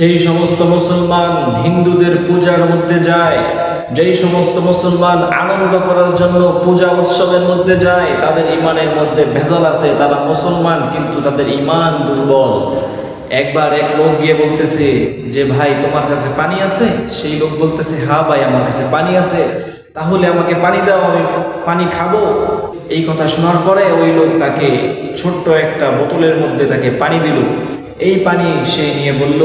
যেই সমস্ত মুসলমান হিন্দুদের পূজার মধ্যে যায়, যেই সমস্ত মুসলমান আনন্দ করার জন্য পূজা উৎসবের মধ্যে যায়, তাদের ইমানের মধ্যে ভেজাল আছে, তারা মুসলমান কিন্তু তাদের ইমান দুর্বল। একবার এক লোক গিয়ে বলতেছে যে, ভাই, তোমার কাছে পানি আছে? সেই লোক বলতেছে হা ভাই, আমার কাছে পানি আছে। তাহলে আমাকে পানি দাও, আমি পানি খাব। এই কথা শোনার পরে ওই লোক তাকে ছোট্ট একটা বোতলের মধ্যে তাকে পানি দিল। এই পানি সে নিয়ে বলল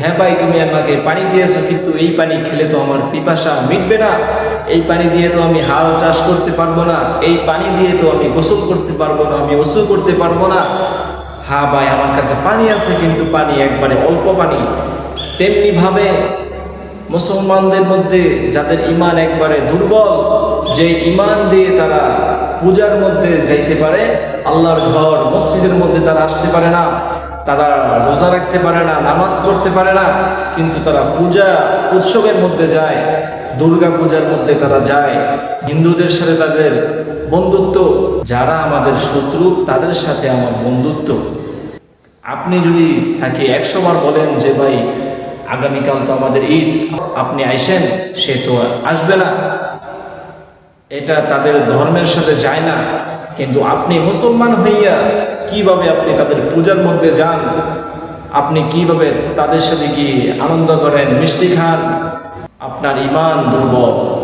হ্যাঁ ভাই, তুমি আমাকে পানি দিয়েছ, কিন্তু এই পানি খেলে তো আমার পিপাসা মিটবে না। এই পানি দিয়ে তো আমি হাল চাষ করতে পারব না। এই পানি দিয়ে তো আমি গোসল করতে পারব না, আমি ওসু করতে পারব না। হ্যাঁ ভাই, আমার কাছে পানি আছে, কিন্তু পানি একবারে অল্প পানি। তেমনি ভাবে মুসলমানদের মধ্যে যাদের ইমান একবারে দুর্বল যে ইমান দিয়ে তারা পূজার মধ্যে যাইতে পারে, আল্লাহর ঘর, মসজিদের মধ্যে তারা আসতে পারে না, তারা রোজা রাখতে পারে না, নামাজ পড়তে পারে না, কিন্তু তারা পূজা উৎসবের মধ্যে যায়, দুর্গা পূজার মধ্যে তারা যায়। হিন্দুদের সাথে তাদের বন্ধুত্ব, যারা আমাদের শত্রু, তাদের সাথে আমার বন্ধুত্ব। আপনি যদি তাকে একশো বার বলেন যে, ভাই আগামীকাল তো আমাদের ঈদ। আপনি আইসেন, সে তো আসবে না। এটা তাদের ধর্মের সাথে যায় না। কিন্তু আপনি মুসলমান হইয়া কীভাবে আপনি তাদের পূজার মধ্যে যান? আপনি কীভাবে তাদের সাথে গিয়ে আনন্দ করেন, মিষ্টি খান? আপনার ইমান দুর্বল।